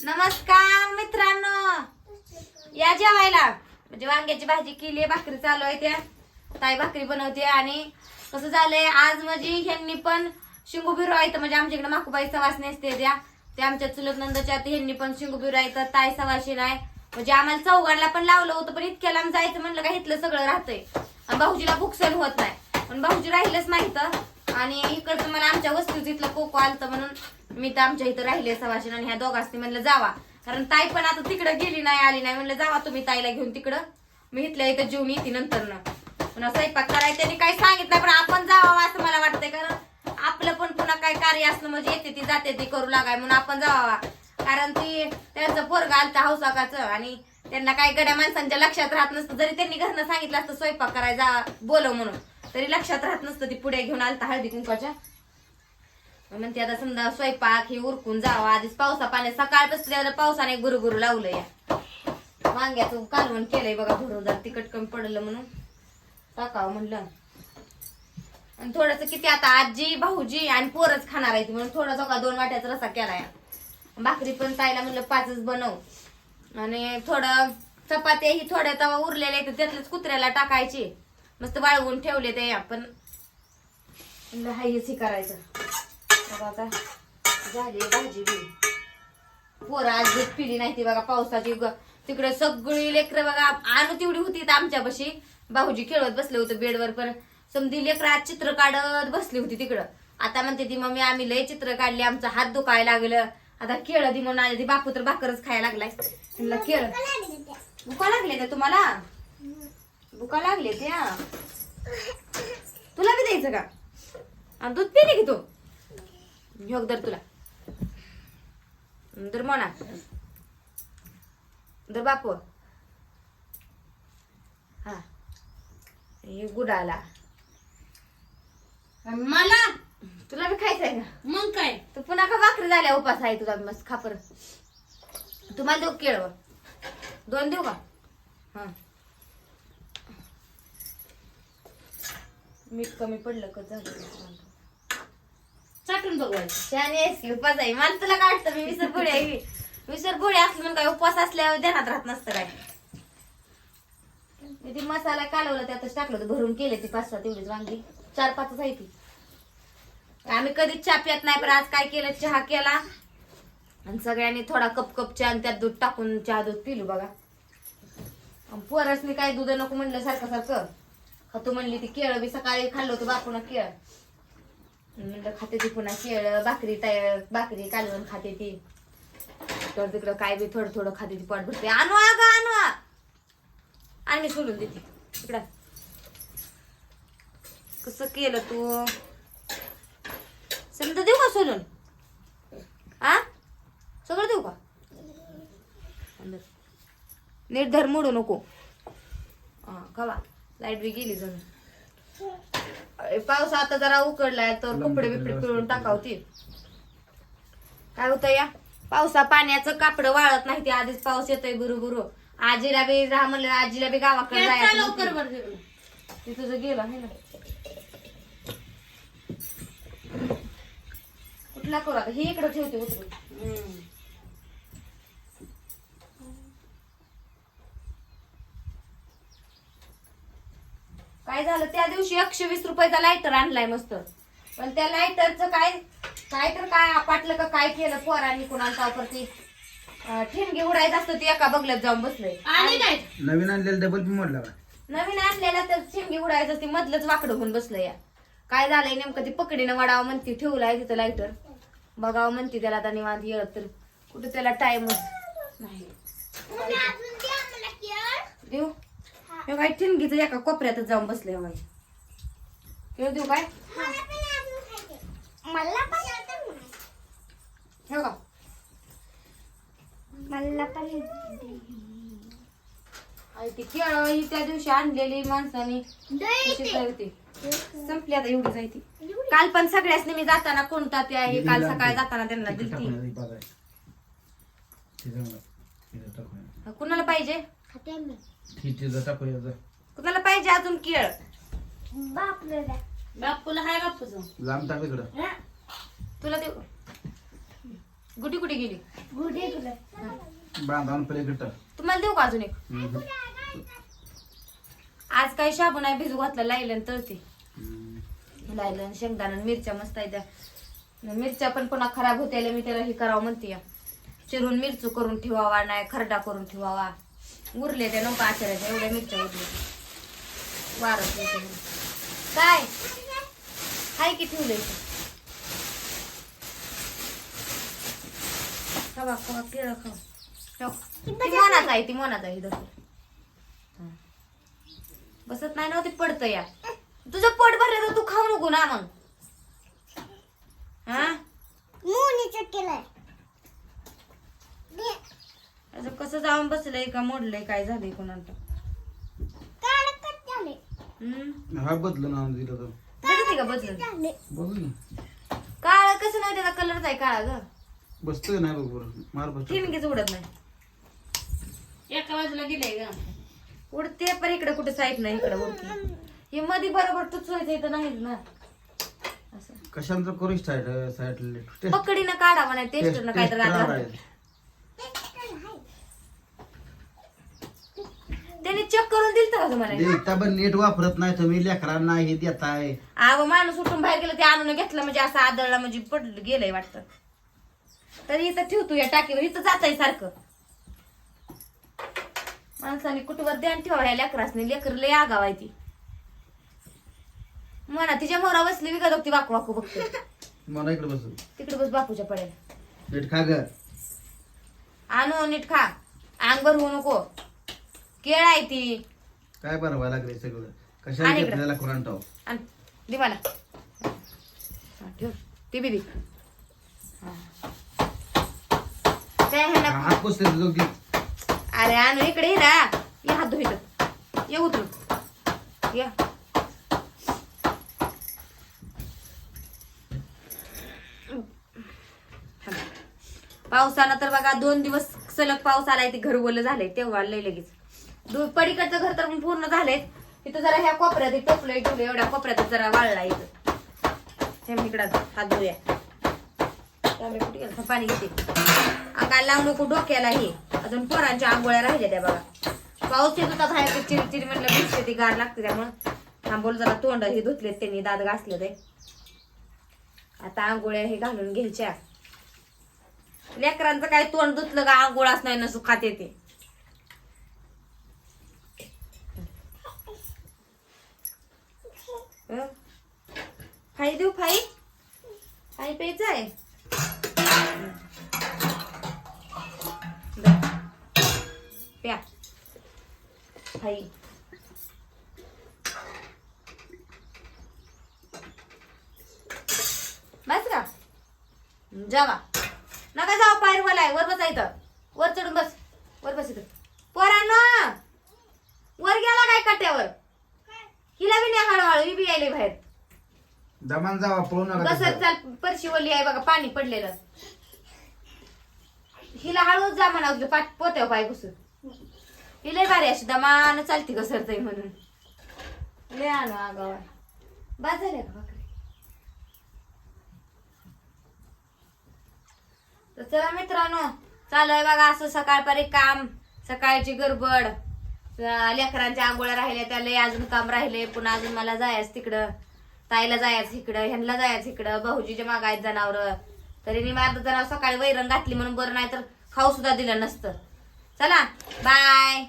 नमस्कार मित्रांनो. या जेवायला. म्हणजे वांग्याची भाजी केली भाकरी चालू आहे त्या ताई भाकरी बनवते आणि कसं झालंय आज म्हणजे ह्यांनी पण शिंगू बिरू म्हणजे आमच्याकडे माकूबाई सवास नेसते त्या. ते आमच्या चुलत नंदाच्या ह्यांनी पण शिंगू बिरू आहे ताई सवाशी नाही. म्हणजे आम्हाला चौघांना पण लावलं होतं पण इतक्या लांब जायचं म्हणलं का इथलं सगळं राहतंय. आणि भाऊजीला भूक होत नाही. पण भाऊजी राहिलंच नाही तर आणि इकडचं मला आमच्या वस्तू इथलं कोको आलतं म्हणून मी तर आमच्या इथं राहिले सवाशीन आणि ह्या दोघांनी म्हणलं जावा. कारण ताई पण आता तिकडं गेली नाही आली नाही. म्हणलं जावा तुम्ही ताईला घेऊन तिकडं. मी इथल्या इथं जेवून येते नंतर ना पुन्हा स्वयंपाक करायचं त्यांनी काही सांगितलं पण आपण जावा असं मला वाटतंय. कारण आपलं पण पुन्हा काय कार्य असलं म्हणजे येते ती जाते ती करू लागाय म्हणून आपण जावा कारण ती त्यांचं पोरगा आलता हौसाकाचं आणि त्यांना काही गड्या माणसांच्या लक्षात राहत नसतं. जरी त्यांनी घरनं सांगितलं असतं स्वयंपाक करायचा बोलव म्हणून. तरी लक्षात राहत नसतं ती पुढे घेऊन आलता हळदी कुंकाच्या म्हणते आता समजा स्वयंपाक हे उरकून जावा. आधीच पावसा पाण्यात सकाळपासून पावसाने गुरुगुरु लावलं या वांग्याचं कालवण केलंय बघा भरून जर तिखट कमी पडलं म्हणून. टाकावं म्हणलं. आणि थोडस किती आता आजी भाऊजी आणि पोरच खाणार आहे म्हणून थोडासा का दोन वाट्याचा रसा केलाय. भाकरी पण ताईला म्हणलं पाचच बनव. आणि थोडं चपात्या ही थोड्या तवा उरलेल्या आहेत त्यातलेच कुत्र्याला टाकायची. मस्त वाळवून ठेवले ते आपण म्हणलं हायच हेच हे करायचं. बघा आता झाली भाजी बी. पोरं आज दूध पिली नाही ती बघा पावसाची. ग- तिकडे सगळी लेकरं बघा आणू तेवढी होती आमच्यापाशी भाऊजी खेळत बसले होते बेडवर पण समधी लेकरं आज चित्र काढत बसली होती तिकडं. आता म्हणते ती मम्मी आम्ही लय चित्र काढले आमचा हात दुखायला लागलं. आता खेळ दी म्हणून आली ती बापू तर भाकरच खायला लागलाय. म्हणलं खेळ. भुका लागले का तुम्हाला? भुका लागले त्या. तुला बी द्यायचं का? आणि दूध पिले की तू? योग दर तुला. दर म्हणा दर बापू. हा. हे गुडाला. मला? तुला बी खायचंय का मग काय? तू पुन्हा का भाकरी झाल्या? उपास आहे तुझा मस्त खापर. तुम्हाला देऊ केळवर दोन देऊ का? हा. मीठ कमी पडलं का? झालं चाटून बघवायचं त्याने की उपास आहे. मला तुला काढतं मी विसर पुढे आहे. विसर पुढे असलं म्हणून काय उपवास असल्यावर ध्यानात राहत नसतं काय? मी ती मसाला कालवला त्यातच टाकलं होतं. भरून केले ती पाच सहा तेवढीच वांगी. चार पाचच आहे ती. आम्ही कधीच चहा पित नाही पण आज काय केलं? चहा केला. आणि सगळ्यांनी थोडा कप कप चहा आणि त्यात दूध टाकून चहा दूध पिलू बघा. पोरसनी काय दूध नको म्हणलं सारखं सारखं. तू म्हणली ती केळं बी सकाळी खाल्लं होतं बापून केळ. म्हणलं खाते ती पुन्हा केळं भाकरी तयार भाकरी कालवण खाते ती. तर तिकडं काय बी थोडं थोडं खाते ती पोट भरते. आणू अगं आणू आणि मी सोडून देते. तिकडं कसं केलं तू? समजा देऊ का सोलून आ? सगळं देऊ का? निर्धार मोडू नको. हा कवा लाइट बी गेली जणू पाऊस आता जरा उकडलाय तर कपडे बिपडे पिळून टाकावती काय होतं या? पावसा पाण्याचं कापड वाळत नाही ते आधीच पाऊस येतोय गुरु गुरु आजीला बी राहा म्हणलं आजीला बी गावाकडे जायचं लवकर. बरं. ती तुझं गेलं आहे ना. कुठला करू आता? हे इकडे ठेवते. काय झालं? त्या दिवशी एकशे वीस रुपयाचा लायटर आणलाय मस्त. पण त्या लायटरचं काय काय तर काय आपटलं का काय केलं पोरांनी कुणाला वापरती ठेणगी उडायचं असतं ती एका बगल्यात जाऊन बसलंय. आणि नाही नवीन आणलेला डबल पी मोडला का? नवीन आणलेला तर ठेणगी उडायचं असते मधलंच वाकडं होऊन बसलं या. काय झालंय नेमकं ती पकडीनं वाढावं म्हणती ठेवलाय तिथं लायटर बघावं म्हणती त्याला आता निवांत येत तर. कुठं त्याला टाइमच नाही. देऊ. हे काय ठिणगीचं एका कोपऱ्यातच जाऊन बसले बाई. केळ देऊ काय? मला पण हे का? मला पण आणि ती केळ ही त्या दिवशी आणलेली माणसाने. होती संपली आता एवढी जायती काल पण सगळ्यासनी मी जाताना कोणता ते आहे? काल सकाळी जाताना त्यांना दिलती. कुणाला पाहिजे? खाते मी. तिथं टाकूया जा. कुणाला पाहिजे अजून केळ बापूला हाय लांब टाक इकडं. तुला देऊ. गुटी कुठे गेली? गुढी तुला बांधावून पलीकडं तुम्हाला देऊ का अजून एक? हम्म. आज काही शाबू नाही भिजू घातलं लायलं तळते. हम्म. लायलं शेंगदाणा आणि मिरच्या मस्त आहे त्या मिरच्या पण पुन्हा खराब होत्याला मी त्याला हे करावं म्हणते. या. चिरून मिरचू करून ठेवावा नाही खरडा करून ठेवावा. उरले त्या नौका आचार्याच्या एवढ्या मिरच्या उरल्या वारच. काय? हाय की ठेवलंय इथं? खावा खावा केळं खावा. ती मोनाच आहे ती मोनाच आहे बसत नाही ना ते पडतं या. तुझं पोट भरलं तर तू खाऊ नको ना मग. हा? केलंय. असं कसं जाऊन बसलंय का मोडलंय काय झालंय कोणाला काळ कट झाले हम्म हा बदलून आणून दिलं तर बघितली का बदलून? ना काळा कसं नाही त्याचा कलरच आहे काळा ग. बसतोय नाही बघ बरं. मार बसतो ठिणगीच उडत नाही? एका बाजूला गेलंय ग. उडते पण इकडे कुठे साईड नाही इकडे उडते. हे मध्ये बरोबर टुचवायचं इथं नाहीच ना. असं. कशांचं करू साईड साईड पकडीनं काढा म्हणा टेस्ट न काय तर त्याने चेक करून दिलं का तुम्हाला? देता पण नीट वापरत नाही तुम्ही लेकरांना हे देताय. अहो माणूस उठून बाहेर गेलं ते आणून घेतलं म्हणजे असं आदळला म्हणजे पडलं गेलंय वाटतं. तर इथं ठेवतो या टाकीवर इथं जात आहे सारखं. माणसाने कुठवर ध्यान ठेवा ह्या लेकरासने? लेकर लय आगाव आहे ती. म्हणा तिच्या मोरा बसली विकत बघती वाकू वाकू बघते. मला इकडे बसू. तिकडे बस बापूच्या पडेल. नीट खा ग. आणू नीट खा. अंग भरवू नको. केळ आहे ती. काय बनवा लागले सगळं? कशाला आणि इकडं. घेतलेला कुरांटाव आण दे मला. हा, ठेव. ती बी दे. हा. त्या ह्याला हात पुसते दोघी अरे आणू इकडे ये ना. ये हात धुई ये उतरून. ये. पावसानं तर बघा दोन दिवस सलग पाऊस आलाय ते घर ओलं झालंय तेव्हा लय लगेच. पडीकडचं पलीकडचं घर तर पूर्ण झालंय. इथं जरा ह्या कोपऱ्यात टोपलं ठेवलं एवढ्या कोपऱ्यात जरा वाळला इथं. हे इकडं हात धुया त्यामुळे कुठे गेलं? पाणी घेते. अंगाला लावू नको डोक्याला हे. अजून पोरांच्या आंघोळ्या राहिल्या त्या बघा. पाऊस येत होता बाहेर चिरचिर म्हणलं भिजते ती गार लागते त्यामुळं. थांबोल जरा तोंड हे धुतलेत त्यांनी दात घासले ते आता आंघोळ्या हे घालून घ्यायच्या. लेकरांचं काय तोंड धुतलं का आंघोळाच नाही नसू खात येते. फाई देऊ फाई? फाई प्यायचं आहे प्या. फाई. बस का? जावा. नका जाऊ पायर मला वर बसा इथं. वर चढून बस. वर बस इथं. पोरांना! वर गेला काय कट्यावर? हिला बी नाही हळूहळू ही बी यायले बाहेर. दमान जावा पळू नका बसत तिथं. चाल परशी ओली आहे बघा पाणी पडलेलं. हिला हळूच जा म्हणा उद्या पाठ पोत्यावर पाय घुसून. ही लय भारी अशी दमान चालती घसरतय म्हणून. लय आणू आगावा. बाद झाल्या का भाकरी. तर चला मित्रांनो चालू आहे बघा असं सकाळपारी काम सकाळची गडबड. लेकरांच्या आंघोळ्या राहिल्या त्याला अजून काम राहिले. पुन्हा अजून मला जायचं तिकडं. ताईला जायचं इकडं ह्यांना जायचं इकडं. भाऊजीच्या माग आहेत जनावर. तरी मी माझं जनावर सकाळी वैरण घातली म्हणून बरं नाही तर खाऊ सुद्धा दिलं नसतं. चला बाय